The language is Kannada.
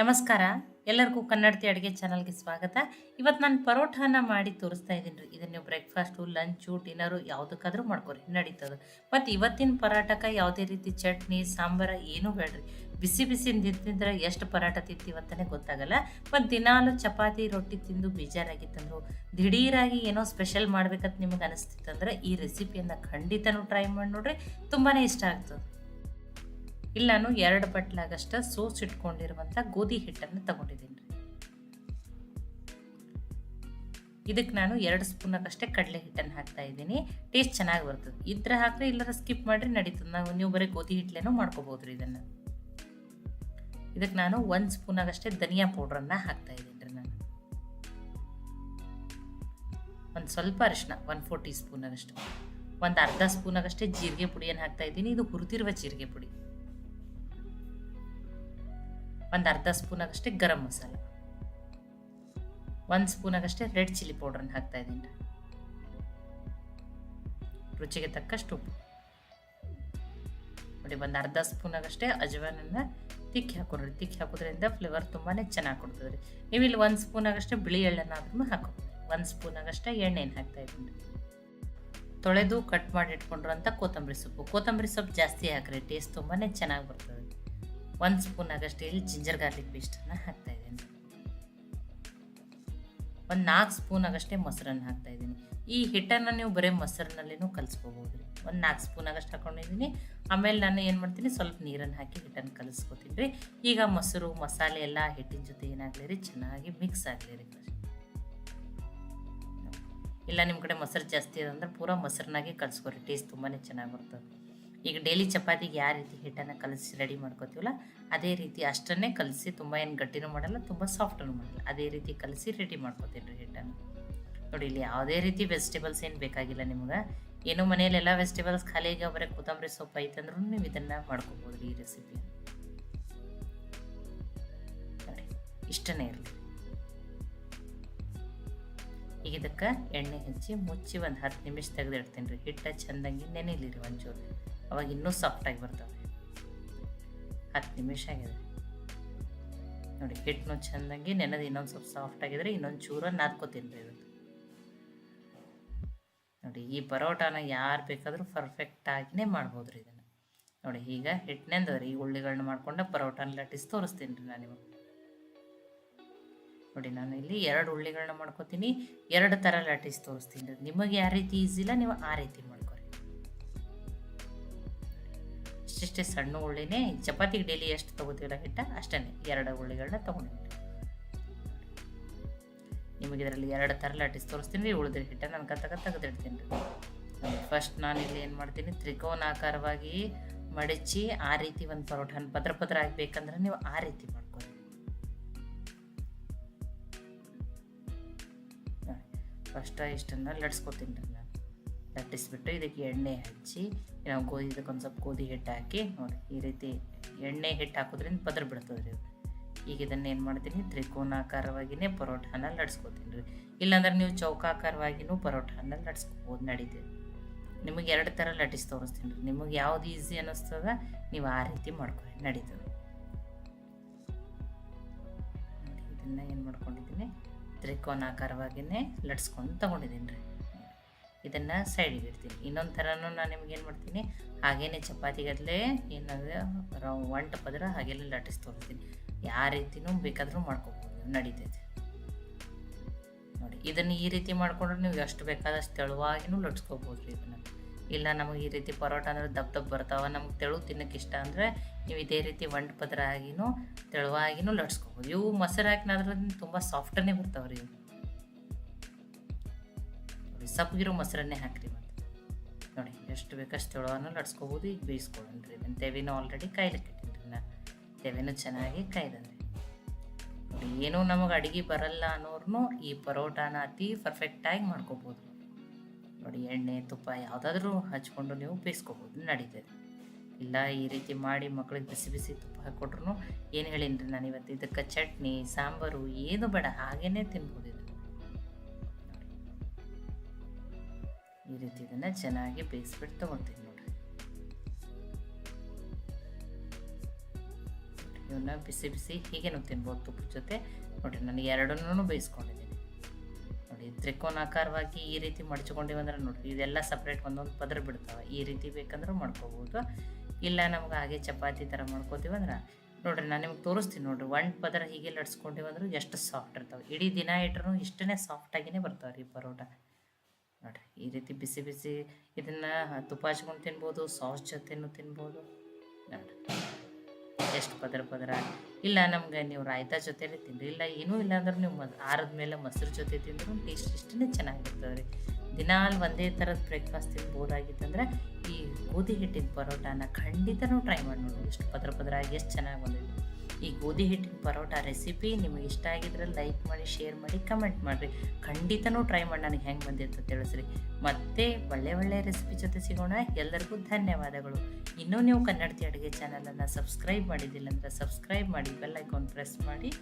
ನಮಸ್ಕಾರ. ಎಲ್ಲರಿಗೂ ಕನ್ನಡತಿ ಅಡುಗೆ ಚಾನಲ್ಗೆ ಸ್ವಾಗತ. ಇವತ್ತು ನಾನು ಪರೋಠಾನ ಮಾಡಿ ತೋರಿಸ್ತಾ ಇದ್ದೀನಿ ರೀ. ಇದನ್ನು ನೀವು ಬ್ರೇಕ್ಫಾಸ್ಟು ಲಂಚು ಡಿನ್ನರು ಯಾವುದಕ್ಕಾದ್ರೂ ಮಾಡ್ಕೊರಿ. ನಡೀತದೆ. ಮತ್ತು ಇವತ್ತಿನ ಪರಾಟಕ್ಕೆ ಯಾವುದೇ ರೀತಿ ಚಟ್ನಿ, ಸಾಂಬಾರ ಏನೂ ಬೇಡ್ರಿ. ಬಿಸಿ ಬಿಸಿ ತಿಂತಿದ್ರೆ ಎಷ್ಟು ಪರಾಟ ತಿಂತೀವಿ ಅಂತಲೇ ಗೊತ್ತಾಗಲ್ಲ. ಮತ್ತು ದಿನಾಲು ಚಪಾತಿ, ರೊಟ್ಟಿ ತಿಂದು ಬೇಜಾರಾಗಿತ್ತಂದ್ರು ದಿಢೀರಾಗಿ ಏನೋ ಸ್ಪೆಷಲ್ ಮಾಡ್ಬೇಕಂತ ನಿಮಗೆ ಅನಿಸ್ತಿತ್ತಂದ್ರೆ ಈ ರೆಸಿಪಿಯನ್ನು ಖಂಡಿತನೂ ಟ್ರೈ ಮಾಡಿ ನೋಡ್ರಿ. ತುಂಬಾ ಇಷ್ಟ ಆಗ್ತದೆ. ಇಲ್ಲಿ ನಾನು ಎರಡು ಬಟ್ಲಾಗಷ್ಟ ಸೋಸಿಟ್ಕೊಂಡಿರುವಂಥ ಗೋಧಿ ಹಿಟ್ಟನ್ನು ತಗೊಂಡಿದ್ದೀನಿ ಇದಕ್ಕೆ ನಾನು ಎರಡು ಸ್ಪೂನಕ್ಕಷ್ಟೇ ಕಡಲೆ ಹಿಟ್ಟನ್ನು ಹಾಕ್ತಾ ಇದ್ದೀನಿ. ಟೇಸ್ಟ್ ಚೆನ್ನಾಗಿ ಬರ್ತದೆ. ಇದ್ರ ಹಾಕ್ರೆ ಇಲ್ಲರ ಸ್ಕಿಪ್ ಮಾಡಿರಿ, ನಡೀತದೆ. ನಾವು ನೀವು ಬರೀ ಗೋಧಿ ಹಿಟ್ಲೇನೂ ಮಾಡ್ಕೋಬೋದು ರೀ ಇದನ್ನು. ಇದಕ್ಕೆ ನಾನು ಒಂದು ಸ್ಪೂನಾಗಷ್ಟೇ ಧನಿಯಾ ಪೌಡ್ರನ್ನು ಹಾಕ್ತಾ ಇದ್ದೀನಿ ರೀ ನಾನು. ಒಂದು ಸ್ವಲ್ಪ ಅರಿಶಿನ ಒನ್ ಫೋರ್ ಟೀ ಸ್ಪೂನಾಗಷ್ಟು ಒಂದು ಅರ್ಧ ಸ್ಪೂನಾಗಷ್ಟೇ ಜೀರಿಗೆ ಪುಡಿಯನ್ನು ಹಾಕ್ತಾ ಇದ್ದೀನಿ. ಇದು ಹುರಿದಿರುವ ಜೀರಿಗೆ ಪುಡಿ. ಒಂದು ಅರ್ಧ ಸ್ಪೂನಾಗಷ್ಟೇ ಗರಂ ಮಸಾಲ. ಒಂದು ಸ್ಪೂನಾಗಷ್ಟೇ ರೆಡ್ ಚಿಲ್ಲಿ ಪೌಡ್ರನ್ನ ಹಾಕ್ತಾ ಇದ್ದೀನಿ. ರುಚಿಗೆ ತಕ್ಕಷ್ಟು ಉಪ್ಪು. ನೋಡಿ, ಒಂದು ಅರ್ಧ ಸ್ಪೂನಾಗಷ್ಟೇ ಅಜವಾನನ್ನ ತಿಕ್ಕಿ ಹಾಕೊಡ್ರಿ ತಿಕ್ಕಿ ಹಾಕೋದ್ರಿಂದ ಫ್ಲೇವರ್ ತುಂಬಾ ಚೆನ್ನಾಗಿ ಕೊಡ್ತದೆ ರೀ. ನೀವು ಇಲ್ಲಿ ಒಂದು ಸ್ಪೂನಾಗಷ್ಟೇ ಬಿಳಿ ಎಳ್ಳನ್ನಾದ್ರೂ ಹಾಕೋಬೋದು ಒಂದು ಸ್ಪೂನಾಗಷ್ಟೇ ಎಣ್ಣೆಯನ್ನು ಹಾಕ್ತಾ ಇದ್ದೀನಿ. ತೊಳೆದು ಕಟ್ ಮಾಡಿ ಇಟ್ಕೊಂಡಿರೋಂಥ ಕೊತ್ತಂಬರಿ ಸೊಪ್ಪು. ಕೊತ್ತಂಬರಿ ಸೊಪ್ಪು ಜಾಸ್ತಿ ಹಾಕ್ರಿ. ಟೇಸ್ಟ್ ತುಂಬಾ ಚೆನ್ನಾಗಿ ಬರ್ತದೆ. ಒಂದು ಸ್ಪೂನ್ ಆಗಷ್ಟು ಇಲ್ಲಿ ಜಿಂಜರ್ ಗಾರ್ಲಿಕ್ ಪೇಸ್ಟನ್ನು ಹಾಕ್ತಾ ಇದ್ದೀನಿ. ಒಂದು ನಾಲ್ಕು ಸ್ಪೂನ್ ಆಗಷ್ಟೇ ಮೊಸರನ್ನು ಹಾಕ್ತಾ ಇದ್ದೀನಿ. ಈ ಹಿಟ್ಟನ್ನು ನೀವು ಬರೀ ಮೊಸರಿನಲ್ಲಿನೂ ಕಲಿಸ್ಕೋಬೋದು ಒಂದು ನಾಲ್ಕು ಸ್ಪೂನ್ ಆಗಷ್ಟು ಹಾಕೊಂಡಿದ್ದೀನಿ. ಆಮೇಲೆ ನಾನು ಏನು ಮಾಡ್ತೀನಿ? ಸ್ವಲ್ಪ ನೀರನ್ನು ಹಾಕಿ ಹಿಟ್ಟನ್ನು ಕಲಿಸ್ಕೊತೀನಿ ರೀ. ಈಗ ಮೊಸರು, ಮಸಾಲೆ ಎಲ್ಲ ಹಿಟ್ಟಿನ ಜೊತೆ ಏನಾಗಲಿ ರೀ? ಚೆನ್ನಾಗಿ ಮಿಕ್ಸ್ ಆಗಲಿ ರೀ ಇಲ್ಲ ನಿಮ್ಮ ಕಡೆ ಮೊಸರು ಜಾಸ್ತಿ ಅಂದ್ರೆ ಪೂರಾ ಮೊಸರನ್ನಾಗೆ ಕಲಿಸ್ಕೊರಿ. ಟೇಸ್ಟ್ ತುಂಬಾ ಚೆನ್ನಾಗಿ ಬರ್ತದೆ. ಈಗ ಡೈಲಿ ಚಪಾತಿಗೆ ಯಾವ ರೀತಿ ಹಿಟ್ಟನ್ನು ಕಲಸಿ ರೆಡಿ ಮಾಡ್ಕೋತೀವಲ್ಲ, ಅದೇ ರೀತಿ ಅಷ್ಟನ್ನೇ ಕಲಸಿ ತುಂಬ ಏನು ಗಟ್ಟಿನೂ ಮಾಡಲ್ಲ, ತುಂಬ ಸಾಫ್ಟೂ ಮಾಡಲ್ಲ, ಅದೇ ರೀತಿ ಕಲಸಿ ರೆಡಿ ಮಾಡ್ಕೋತೀನಿ ರೀ ಹಿಟ್ಟನ್ನು. ನೋಡಿ ಇಲ್ಲಿ ಯಾವುದೇ ರೀತಿ ವೆಜಿಟೇಬಲ್ಸ್ ಏನು ಬೇಕಾಗಿಲ್ಲ ನಿಮ್ಗೆ. ಏನು ಮನೇಲಿ ಎಲ್ಲ ವೆಜಿಟೇಬಲ್ಸ್ ಖಾಲಿಯಾಗಿ ಬರೀ ಕೊತ್ತಂಬರಿ ಸೊಪ್ಪು ಐತಂದ್ರೂ ನೀವು ಇದನ್ನು ಮಾಡ್ಕೋಬೋದು ಈ ರೆಸಿಪಿ ಇಷ್ಟನೇ ಇರಲಿ. ಈಗ ಇದಕ್ಕೆ ಎಣ್ಣೆ ಹಚ್ಚಿ ಮುಚ್ಚಿ ಒಂದು ಹತ್ತು ನಿಮಿಷ ತೆಗೆದಿಡ್ತೀನಿ ರೀ ಹಿಟ್ಟ ಚೆಂದಂಗೆ ನೆನೆಯಲಿ ರೀ ಒಂಚೂರು. ಅವಾಗ ಇನ್ನೂ ಸಾಫ್ಟಾಗಿ ಬರ್ತವೆ. ಹತ್ತು ನಿಮಿಷ ಆಗಿದೆ. ನೋಡಿ, ಹಿಟ್ಟನ್ನು ಚೆಂದಂಗೆ ನೆನೆದು ಇನ್ನೊಂದು ಸ್ವಲ್ಪ ಸಾಫ್ಟ್ ಆಗಿದ್ರೆ ಇನ್ನೊಂದು ಚೂರ ನಾದ್ಕೋತೀನಿ ರೀ ಇವತ್ತು. ನೋಡಿ, ಈ ಪರೋಟಾನ ಯಾರು ಬೇಕಾದರೂ ಪರ್ಫೆಕ್ಟಾಗಿನೇ ಮಾಡ್ಬೋದು ರೀ ಇದನ್ನು. ನೋಡಿ, ಈಗ ಹಿಟ್ಟಿನಿಂದ ರೀ, ಈ ಉಳ್ಳಿಗಳನ್ನ ಮಾಡ್ಕೊಂಡು ಪರೋಟಾನ ಲಟ್ಟಿಸಿ ತೋರಿಸ್ತೀನಿ ರೀ ನಾನು ನಿಮಗೆ. ನೋಡಿ, ನಾನು ಇಲ್ಲಿ ಎರಡು ಉಳ್ಳಿಗಳನ್ನ ಮಾಡ್ಕೋತೀನಿ, ಎರಡು ಥರ ಲಟ್ಟಿಸಿ ತೋರಿಸ್ತೀನಿ ನಿಮಗೆ ಯಾವ ರೀತಿ ಈಸಿಲ್ಲ ನೀವು ಆ ರೀತಿ ಮಾಡ್ಕೊರಿ ಇಷ್ಟಿಷ್ಟೇ ಸಣ್ಣ ಉಳ್ಳಿನೇ ಚಪಾತಿಗೆ ಡೈಲಿ ಎಷ್ಟು ತೊಗೋತೀರ ಹಿಟ್ಟ ಅಷ್ಟೇ ಎರಡು ಉಳ್ಳಿಗಳನ್ನ ತೊಗೊಂಡಿದ್ದೀನಿ ನಿಮಗೆ ಇದರಲ್ಲಿ ಎರಡು ಥರ ಲಟ್ಟಿಸಿ ತೋರಿಸ್ತೀನಿ ರೀ ಹಿಟ್ಟ ನಾನು ಕತ್ತಕ ತೆಗೆದಿಡ್ತೀನಿ. ರೀ ಫಸ್ಟ್ ನಾನು ಇಲ್ಲಿ ಏನು ಮಾಡ್ತೀನಿ, ತ್ರಿಕೋನಾಕಾರವಾಗಿ ಮಡಚಿ ಆ ರೀತಿ ಒಂದು ಪರೋಠನ ಪದ್ರ ಪದ್ರ ಆಗಬೇಕಂದ್ರೆ ನೀವು ಆ ರೀತಿ ಮಾಡ್ಕೊಳ್ಳಿ. ಫಸ್ಟ್ ಇಷ್ಟನ್ನು ಲಟ್ಸ್ಕೊತೀನಿ ರೀ ನಾನು. ಲಟ್ಟಿಸ್ಬಿಟ್ಟು ಇದಕ್ಕೆ ಎಣ್ಣೆ ಹಚ್ಚಿ ನಾವು ಗೋಧಿ ಇದಕ್ಕೊಂದು ಸ್ವಲ್ಪ ಗೋಧಿ ಹಿಟ್ಟು ಹಾಕಿ ನೋಡಿ, ಈ ರೀತಿ ಎಣ್ಣೆ ಹಿಟ್ಟು ಹಾಕೋದ್ರಿಂದ ಪದ್ರ ಬಿಡ್ತದೆ ರೀ. ಈಗ ಇದನ್ನು ಏನು ಮಾಡ್ತೀನಿ ತ್ರಿಕೋನಾಕಾರವಾಗಿಯೇ ಪರೋಟಾನ ಲಟ್ಸ್ಕೊತೀನಿ ರೀ. ಇಲ್ಲಾಂದ್ರೆ ನೀವು ಚೌಕಾಕಾರವಾಗಿಯೂ ಪರೋಟಾನ ಲಟ್ಸ್ಕೋಬೋದು ನಡೀತೀವಿ ನಿಮಗೆ ಎರಡು ಥರ ಲಟ್ಟಿಸಿ ತೋರಿಸ್ತೀನಿ ರೀ. ನಿಮಗೆ ಯಾವ್ದು ಈಸಿ ಅನ್ನಿಸ್ತದ, ನೀವು ಆ ರೀತಿ ಮಾಡ್ಕೊಳ್ಳಿ, ನಡೀತದೆ. ಇದನ್ನು ಏನು ಮಾಡ್ಕೊಂಡಿದ್ದೀನಿ ತ್ರಿಕೋನಾಕಾರವಾಗಿಯೇ ಲಟ್ಸ್ಕೊಂಡು ತಗೊಂಡಿದ್ದೀನಿ ರೀ. ಇದನ್ನು ಸೈಡಿಗೆ ಇಡ್ತೀನಿ. ಇನ್ನೊಂದು ಥರನೂ ನಾನು ನಿಮ್ಗೇನು ಮಾಡ್ತೀನಿ, ಹಾಗೇನೆ ಚಪಾತಿಗದಲೇ ಏನಾದ್ರೆ ಒಂಟ ಪದರ ಹಾಗೆಲ್ಲ ಲಟ್ಟಿಸಿ ತೋರಿಸ್ತೀನಿ ಯಾವ ರೀತಿನೂ ಬೇಕಾದರೂ ಮಾಡ್ಕೊಬೋದು, ನಡೀತೈತೆ. ನೋಡಿ, ಇದನ್ನು ಈ ರೀತಿ ಮಾಡ್ಕೊಂಡ್ರೆ ನೀವು ಎಷ್ಟು ಬೇಕಾದಷ್ಟು ತೆಳುವಾಗಿನೂ ಲಟ್ಸ್ಕೊಬೋದು ರೀ ಇದನ್ನು. ಇಲ್ಲ ನಮಗೆ ಈ ರೀತಿ ಪರೋಟ ಅಂದರೆ ದಪ್ಪ ದಪ್ಪ ಬರ್ತಾವೆ, ನಮ್ಗೆ ತೆಳು ತಿನ್ನೋಕೆ ಇಷ್ಟ ಅಂದರೆ ನೀವು ಇದೇ ರೀತಿ ಒಂಟು ಪದರ ಆಗಿನೂ ತೆಳುವಾಗಿನೂ ಲಟ್ಸ್ಕೊಬೋದು. ಇವು ಮೊಸರು ಹಾಕಿನಾದ್ರೆ ತುಂಬ ಸಾಫ್ಟನ್ನೇ ಬರ್ತಾವೆ ರೀ ಇವು. ಸಪ್ಪಗಿರೋ ಮೊಸರನ್ನೇ ಹಾಕ್ರಿ ಮತ್ತು. ನೋಡಿ, ಎಷ್ಟು ಬೇಕಷ್ಟು ತೆಳುವನ್ನು ಲಡ್ಸ್ಕೋಬೋದು ಈಗ ಬೇಯಿಸ್ಕೊಳ್ಳೋಣ ಇದನ್ನು ತೆವಿನೂ ಆಲ್ರೆಡಿ ಕಾಯ್ಲಿಕ್ಕೆ ತೆವೆನೂ ಚೆನ್ನಾಗಿ ಕಾಯ್ದನ್ರಿ ನೋಡಿ, ಏನೂ ನಮಗೆ ಅಡುಗೆ ಬರಲ್ಲ ಅನ್ನೋರ್ನು ಈ ಪರೋಟಾನ ಅತಿ ಪರ್ಫೆಕ್ಟಾಗಿ ಮಾಡ್ಕೋಬೋದು. ನೋಡಿ, ಎಣ್ಣೆ, ತುಪ್ಪ ಯಾವುದಾದ್ರೂ ಹಚ್ಕೊಂಡು ನೀವು ಬೇಯಿಸ್ಕೋಬೋದು, ನಡೀತದೆ. ಇಲ್ಲ, ಈ ರೀತಿ ಮಾಡಿ ಮಕ್ಳಿಗೆ ಬಿಸಿ ಬಿಸಿ ತುಪ್ಪ ಹಾಕ್ಕೊಟ್ರು ಏನು ಹೇಳಿನ್ರಿ ನಾನು ಇವತ್ತು ಇದಕ್ಕೆ ಚಟ್ನಿ, ಸಾಂಬಾರು, ಏನು ಬೇಡ ಹಾಗೇ ತಿನ್ಬೋದು ಈ ರೀತಿ ಇದನ್ನು ಚೆನ್ನಾಗಿ ಬೇಯಿಸ್ಬಿಟ್ಟು ತೊಗೊತೀನಿ ನೋಡಿರಿ. ಇವನ್ನ ಬಿಸಿ ಬಿಸಿ ಹೀಗೇನು ತಿನ್ಬೋದು ತುಪ್ಪದ ಜೊತೆ. ನೋಡಿರಿ, ನಾನು ಎರಡನ್ನೂ ಬೇಯಿಸ್ಕೊಂಡಿದ್ದೀನಿ. ನೋಡಿ, ತ್ರಿಕೋನಾಕಾರವಾಗಿ ಈ ರೀತಿ ಮಡ್ಚ್ಕೊಂಡಿವಂದ್ರೆ ನೋಡಿರಿ, ಇದೆಲ್ಲ ಸಪ್ರೇಟ್ ಒಂದೊಂದು ಪದರ ಬಿಡ್ತಾವೆ. ಈ ರೀತಿ ಬೇಕಂದ್ರೆ ಮಾಡ್ಕೋಬೋದು. ಇಲ್ಲ ನಮ್ಗೆ ಹಾಗೆ ಚಪಾತಿ ಥರ ಮಾಡ್ಕೋತೀವಂದ್ರೆ ನೋಡಿರಿ, ನಾನು ನಿಮ್ಗೆ ತೋರಿಸ್ತೀನಿ ನೋಡಿರಿ, ಒಂದು ಪದರ ಹೀಗೆ ಲಟ್ಸ್ಕೊಂಡಿವಂದ್ರೆ ಎಷ್ಟು ಸಾಫ್ಟ್ ಇರ್ತಾವೆ. ಇಡೀ ದಿನ ಇಟ್ರೂ ಇಷ್ಟೇ ಸಾಫ್ಟಾಗಿಯೇ ಬರ್ತಾವೆ ರೀ ಪರೋಟ. ನೋಡ್ರಿ, ಈ ರೀತಿ ಬಿಸಿ ಬಿಸಿ ಇದನ್ನು ತುಪ್ಪ ಹಚ್ಕೊಂಡು ತಿನ್ಬೋದು, ಸಾಸ್ ಜೊತೆನೂ ತಿನ್ಬೋದು. ನೋಡ್ರಿ, ಎಷ್ಟು ಪದರ ಪದರ. ಇಲ್ಲ ನಮ್ಗೆ ನೀವು ರಾಯ್ತ ಜೊತೆಲೇ ತಿನ್ರಿ, ಇಲ್ಲ ಏನೂ ಇಲ್ಲ ಅಂದ್ರೆ ನೀವು ಆರದ ಮೇಲೆ ಮೊಸರು ಜೊತೆ ತಿಂದರೂ ಟೇಸ್ಟ್ ಇಷ್ಟೇ ಚೆನ್ನಾಗಿರ್ತದೆ ರೀ. ದಿನಾಲ್ ಒಂದೇ ಥರದ ಬ್ರೇಕ್ಫಾಸ್ಟ್ ತಿನ್ಬೋದಾಗಿತ್ತಂದ್ರೆ ಈ ಗೋಧಿ ಹಿಟ್ಟಿನ ಪರೋಟಾನ ಖಂಡಿತನೂ ಟ್ರೈ ಮಾಡಿ ನೋಡೋದು ಎಷ್ಟು ಪದರ ಪದರ ಆಗಿ ಎಷ್ಟು ಚೆನ್ನಾಗಿ ಬಂದಿದೆ. ಈ ಗೋಧಿ ಹಿಟ್ಟಿನ ಪರೋಟ ರೆಸಿಪಿ ನಿಮಗೆ ಇಷ್ಟ ಆಗಿದ್ರೆ ಲೈಕ್ ಮಾಡಿ ಶೇರ್ ಮಾಡಿ ಕಮೆಂಟ್ ಮಾಡಿರಿ. ಖಂಡಿತನೂ ಟ್ರೈ ಮಾಡಿ, ನನಗೆ ಹೆಂಗೆ ಬಂದಿತ್ತು ತಿಳಿಸ್ರಿ. ಮತ್ತೆ ಒಳ್ಳೆ ಒಳ್ಳೆ ರೆಸಿಪಿ ಜೊತೆ ಸಿಗೋಣ. ಎಲ್ಲರಿಗೂ ಧನ್ಯವಾದಗಳು. ಇನ್ನೂ ನೀವು ಕನ್ನಡತಿ ಅಡುಗೆ ಚಾನಲನ್ನು ಸಬ್ಸ್ಕ್ರೈಬ್ ಮಾಡಿದ್ದಿಲ್ಲ ಅಂದರೆ ಸಬ್ಸ್ಕ್ರೈಬ್ ಮಾಡಿ ಬೆಲ್ ಐಕಾನ್ ಪ್ರೆಸ್ ಮಾಡಿ.